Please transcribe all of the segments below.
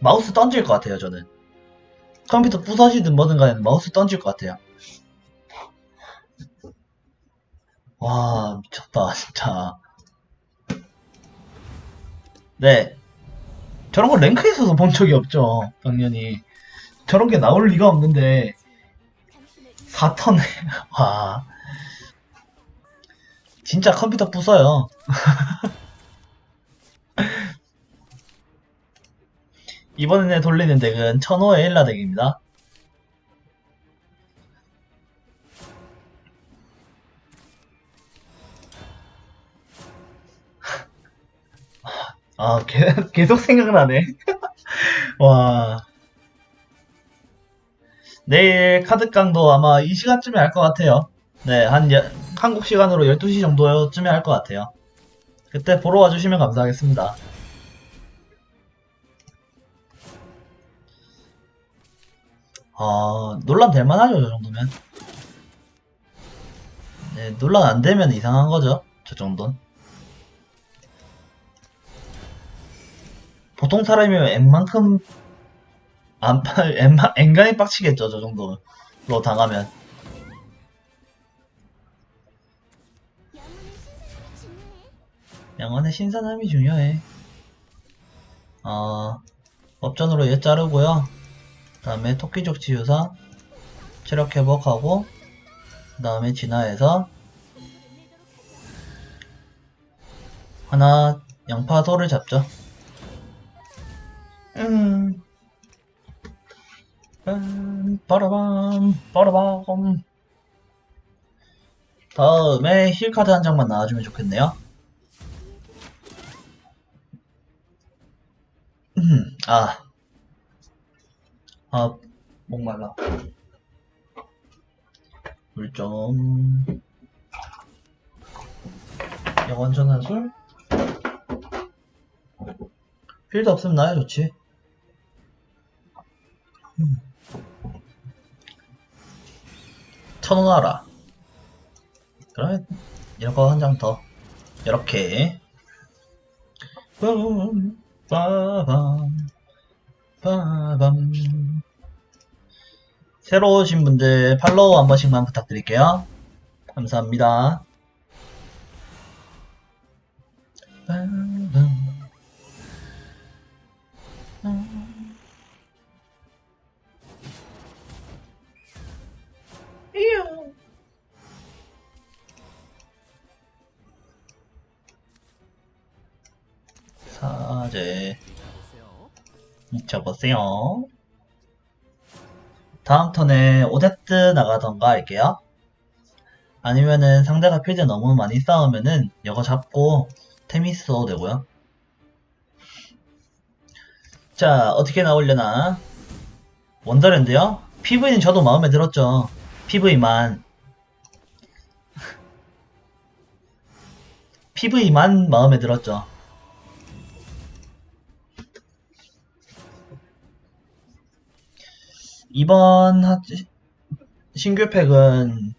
마우스 던질 것 같아요, 저는. 컴퓨터 부서지든 뭐든 간에 마우스 던질 것 같아요. 와, 미쳤다, 진짜. 네. 저런 거 랭크에서도 본 적이 없죠, 당연히. 저런 게 나올 리가 없는데, 4턴에, 와. 진짜 컴퓨터 부숴요. 이번에 돌리는 덱은 천호의 일라 덱입니다. 아, 개, 계속 생각나네. 와. 내일 카드깡도 아마 이 시간쯤에 할 것 같아요. 네, 한, 여- 한국 시간으로 12시 정도쯤에 할 것 같아요. 그때 보러 와주시면 감사하겠습니다. 아, 논란 될 만하죠, 저 정도면. 네, 논란 안 되면 이상한 거죠, 저 정도는. 보통 사람이면 N만큼, 안, N만, N간이 빡치겠죠, 저 정도로 당하면. 영혼의 신선함이 중요해. 어, 업전으로 얘 자르고요. 그 다음에 토끼족 치유사, 체력 회복하고, 그 다음에 진화해서, 하나, 양파소를 잡죠. 음, 음, 빠라밤, 빠라밤. 다음에 힐카드 한 장만 나와주면 좋겠네요. 아. 아, 목말라. 물 좀. 영원 전환술? 필드 없으면 나야 좋지. 음. 천원 하라. 그러면, 이거 한 장 더. 이렇게. 빰, 빠밤. 빠밤. 새로 오신 분들 팔로우 한 번씩만 부탁드릴게요. 감사합니다. 빠밤. 사제 잊어보세요. 다음 턴에 오데트 나가던가 할게요. 아니면은 상대가 필드 너무 많이 싸우면은 이거 잡고 테미스 써도 되고요. 자, 어떻게 나오려나? 원더랜드요? PV는 저도 마음에 들었죠. PV만. PV만 마음에 들었죠. 이번 하- 신규 팩은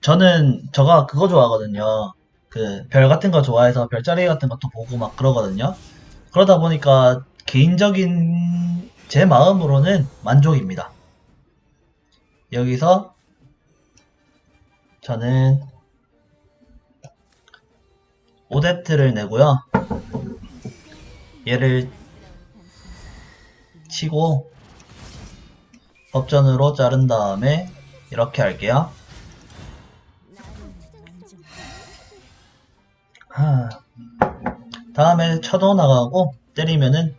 저는 저가 그거 좋아하거든요. 그 별 같은 거 좋아해서 별자리 같은 것도 보고 막 그러거든요. 그러다 보니까 개인적인 제 마음으로는 만족입니다. 여기서 저는 오데트를 내고요. 얘를 치고 법전으로 자른 다음에 이렇게 할게요. 하, 다음에 쳐도 나가고 때리면은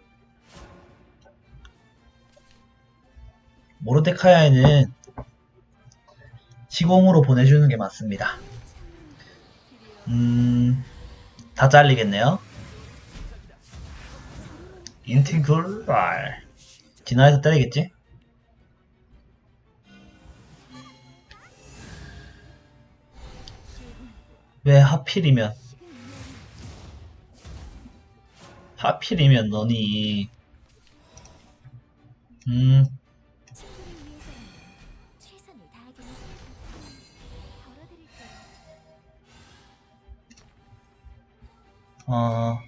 모르데카야에는 시공으로 보내주는 게 맞습니다. 음, 다 잘리겠네요. 인티그랄 진화해서 때리겠지? 왜 하필이면 하필이면 너니? 음. 어...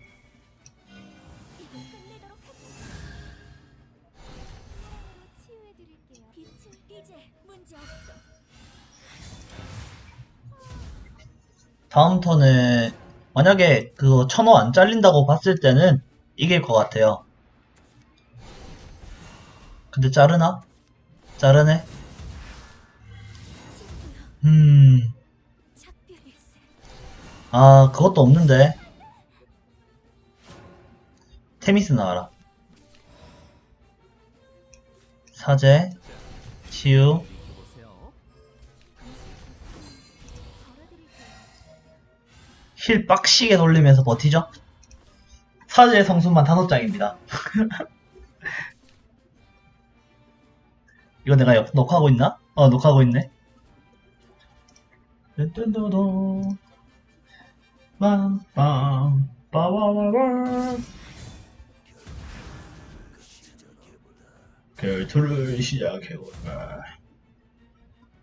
다음 턴에 만약에 그 천호 안 잘린다고 봤을 때는 이길 것 같아요. 근데 자르나? 자르네? 음. 아, 그것도 없는데. 테미스 나와라. 사제, 치유, 힐 빡시게 돌리면서 버티죠? 사제의 성수만 다섯 장입니다. 이거 내가 역- 녹화하고 있나? 어, 녹화하고 있네. 결투를 시작해볼까.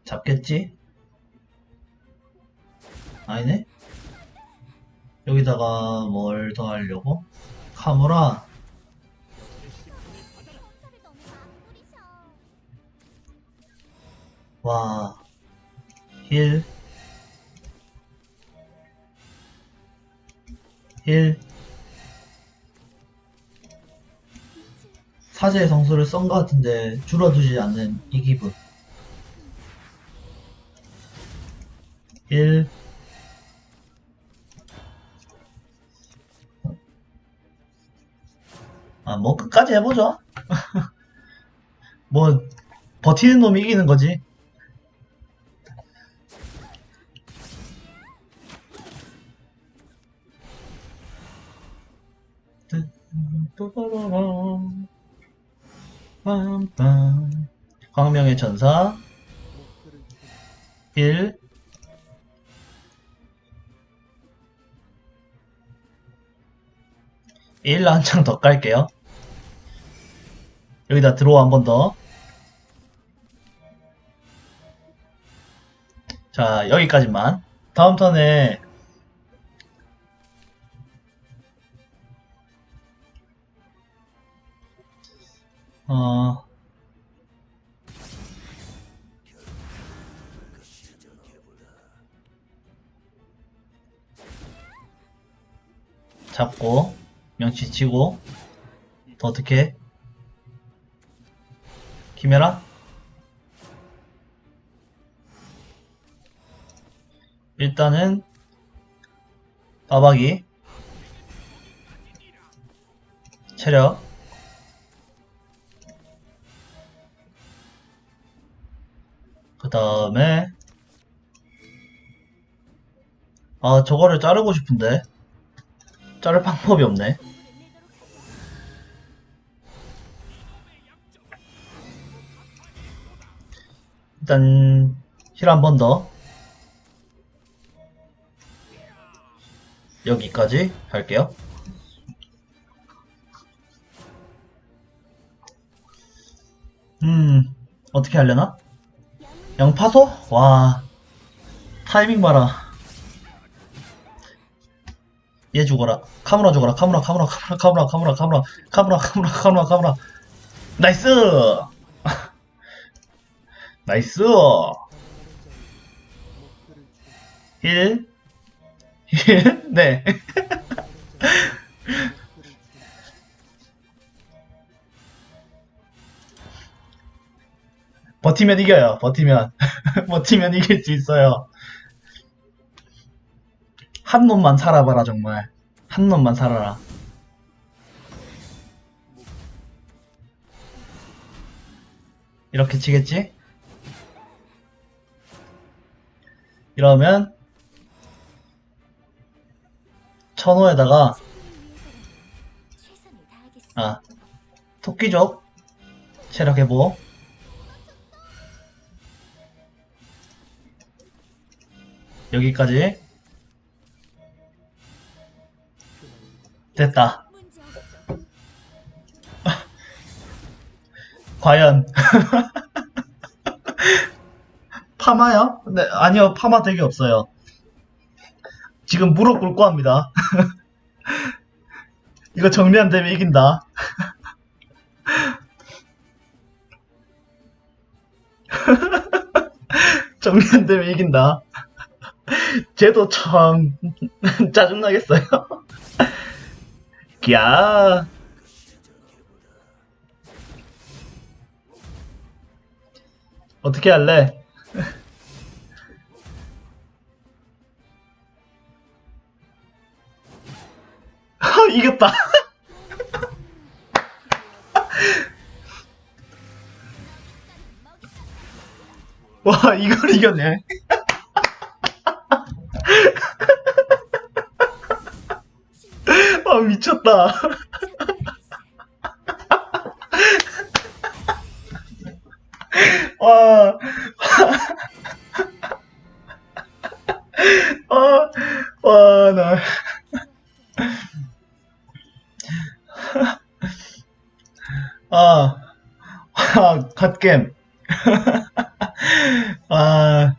잡겠지? 아니네? 여기다가 뭘 더 하려고? 카무라 와, 힐, 힐, 사제의 성수를 썬 것 같은데 줄어들지 않는 이 기분. 힐? 뭐 끝까지 해보죠. 뭐 버티는 놈이 이기는 거지. 광명의 전사 1 1 한 장 더 깔게요. 여기다 들어와 한 번 더. 자, 여기까지만. 다음 턴에 어 잡고 명치 치고 더 어떻게 키메라 일단은 빠박이. 체력. 그 다음에 아 저거를 자르고 싶은데. 자를 방법이 없네 일단 힐 한 번 더. 여기까지 할게요. 음 어떻게 하려나? 양파소? 와 타이밍 봐라. 얘 죽어라. 카무라 죽어라. 카무라 카무라 카무라 카무라 카무라 카무라 카무라 카무라 카무라 카무라. 나이스 나이스. 힐? 힐? 네. 버티면 이겨요. 버티면. 버티면 이길 수 있어요. 한 놈만 살아봐라 정말. 한 놈만 살아라. 이렇게 치겠지? 이러면 천호에다가. 아 토끼족 체력 회복 여기까지 됐다. 과연 파마요? 네 아니요 파마 되게 없어요 지금 무릎 꿇고 합니다 이거 정리 안 되면 이긴다. 정리 안 되면 이긴다. 쟤도 참 짜증나겠어요. 야. 어떻게 할래? 이겼다. 와, 이걸 이겼네. 아, 미쳤다. 와, 아, 와, 나. 아, 아 갓겜. 아,